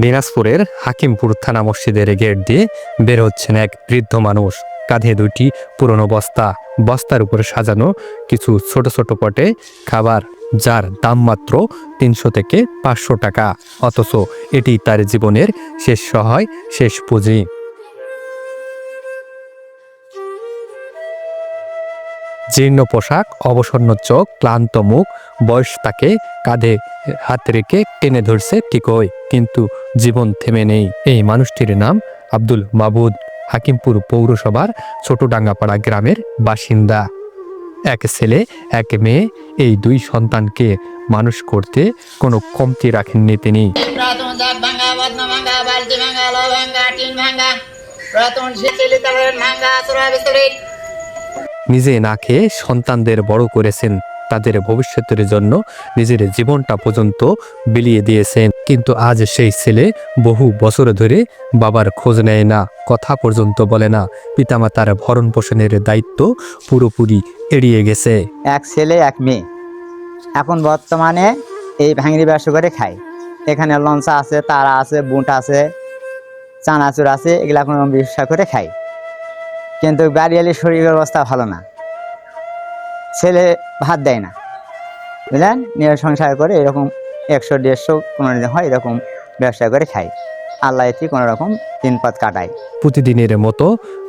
দিনাজপুরের হাকিমপুর থানা মসজিদের গেট দিয়ে বের হচ্ছেন এক বৃদ্ধ মানুষ। কাঁধে দুইটি পুরনো বস্তা। বস্তার উপরে সাজানো কিছু ছোট ছোট পটে খাবার, যার দাম মাত্র তিনশো থেকে পাঁচশো টাকা। অথচ এটি তার জীবনের শেষ সহায়, শেষ পুঁজি। জীর্ণ পোশাক, অবসন্ন চোখ, ক্লান্ত মুখ, বয়স তাকে কাঁধে হাত রেখে টেনে ধরছে ঠিকই। কিন্তু জীবন থেমে নেই। এই মানুষটির নাম আব্দুল মাবুদ হাকিমপুর পৌরসভার ছোটডাঙ্গাপাড়া গ্রামের বাসিন্দা। এক ছেলে এক মেয়ে এই দুই সন্তানকে মানুষ করতে কোনো কমতি রাখেননি তিনি। নিজে না খেয়ে সন্তানদের বড় করেছেন। তাদের ভবিষ্যতের জন্য নিজের জীবনটা পর্যন্ত বিলিয়ে দিয়েছেন। কিন্তু আজ সেই ছেলে বহু বছর ধরে বাবার খোঁজ নেয় না, কথা পর্যন্ত বলে না। পিতামাতার ভরণ পোষণের দায়িত্ব পুরোপুরি এড়িয়ে গেছে। এক ছেলে, এক মেয়ে। এখন বর্তমানে এই ভাঙড়ি ব্যবসা করে খাই এখানে লঞ্চা আছে, তারা আছে, বুট আছে, চানাচুর আছে, এগুলো এখন ব্যবসা করে খাই কিন্তু বাড়িয়ালি শরীরের অবস্থা ভালো না। ছেলে ভাত দেয় না। বুঝলেন? নিয়ে সংসার করে এরকম একশো, দেড়শো কোনো হয় এরকম ব্যবসা করে খাই। আল্লাহ এটি কোনো রকম দিন পথ কাটায়। প্রতিদিনের মতো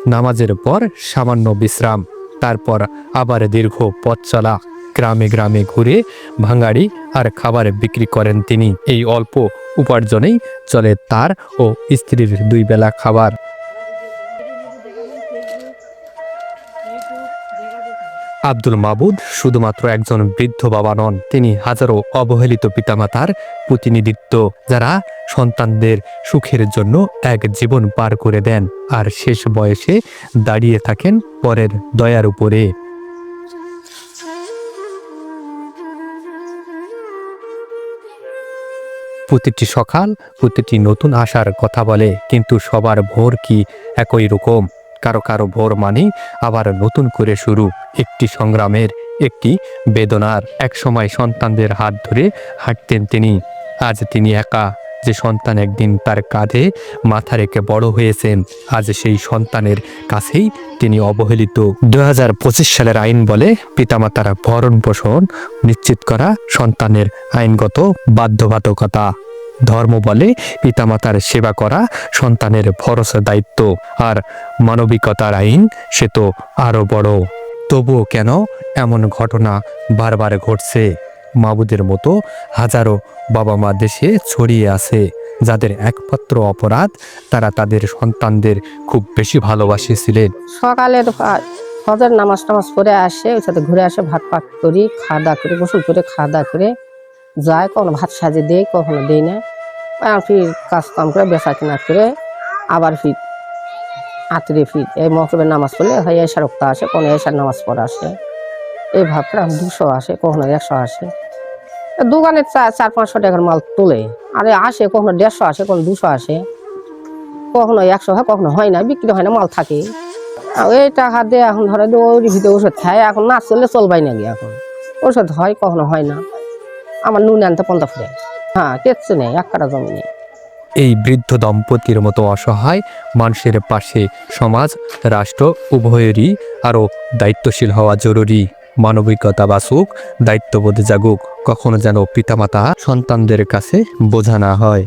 নামাজের পর সামান্য বিশ্রাম, তারপর আবার দীর্ঘ পথ চলা, গ্রামে গ্রামে ঘুরে ভাঙাড়ি আর খাবার বিক্রি করেন তিনি। এই অল্প উপার্জনেই চলে তার ও স্ত্রীর দুই বেলা খাবার। আব্দুল মাবুদ শুধুমাত্র একজন বৃদ্ধ বাবা নন, তিনি হাজারো অবহেলিত পিতামাতার প্রতিনিধিত্ব, যারা সন্তানদের সুখের জন্য এক জীবন পার করে দেন আর শেষ বয়সে দাঁড়িয়ে থাকেন পরের দয়ার উপরে। প্রতিটি সকাল প্রতিটি নতুন আশার কথা বলে, কিন্তু সবার ভোর কি একই রকম? কারও কারও ভোর মানে আবার নতুন করে শুরু একটি সংগ্রামের একটি বেদনার। একসময় সন্তানদের হাত ধরে হাঁটতেন তিনি। আজ তিনি একা। যে সন্তান একদিন তার কাঁধে মাথা রেখে বড় হয়েছেন, আজ সেই সন্তানের কাছেই তিনি অবহেলিত। দু হাজার পঁচিশ সালের আইন বলে পিতামাতার ভরণ পোষণ নিশ্চিত করা সন্তানের আইনগত বাধ্যবাধকতা। ধর্ম বলে পিতামাতার সেবা করা সন্তানের ভরসা দায়িত্ব আর মানবিকতার আইন, সে তো আরও বড়। তবুও কেন এমন ঘটনা বারবার ঘটছে? মাবুদের মতো হাজারো বাবা মা দেশে ছড়িয়ে আছে, যাদের একমাত্র অপরাধ তারা তাদের সন্তানদের খুব বেশি ভালোবাসিয়েছিলেন সকালে তো ফজর নামাজ টামাজ করে আসে, ওই সাথে ঘুরে আসে ভাত পাক করি খাওয়া দাওয়া করে, গোসল করে খাওয়া দাওয়া করে যায়, কখনো ভাত সাজিয়ে দেয় কখনো দেয় না। আর ফির কাজ কাম করে বেচা কেনা করে আবার ফির আতরে ফির এই মহরমের নামাজ পড়লে হয় এসার রক্তা আসে, কোনো এসার নামাজ পড়ে আসে। এই ভাব করে দুশো আসে, কখনো একশো আসে। দোকানে চার, পাঁচশো টাকার মাল তোলে। আরে আসে, কখনো দেড়শো আসে, কখনো দুশো আসে। কখনো একশো হয়, কখনো হয় না, বিক্রি হয় না, মাল থাকে। এই টাকা দিয়ে এখন ধরো ভিতরে ওষুধ খায়, এখন না চললে চলবাই না গিয়ে এখন। ওষুধ হয়, কখনো হয় না। আমার নুন আনতে পন্দা ফুরে হ্যাঁ কিচ্ছু নেই, এক কাটা জমি নেই। এই বৃদ্ধ দম্পতির মতো অসহায়, মানুষের পাশে সমাজ, রাষ্ট্র উভয়েরই আরও দায়িত্বশীল হওয়া জরুরি। মানবিকতা বাসুক, দায়িত্ববোধ জাগুক, কখনো যেন পিতামাতা সন্তানদের কাছে বোঝা না হয়।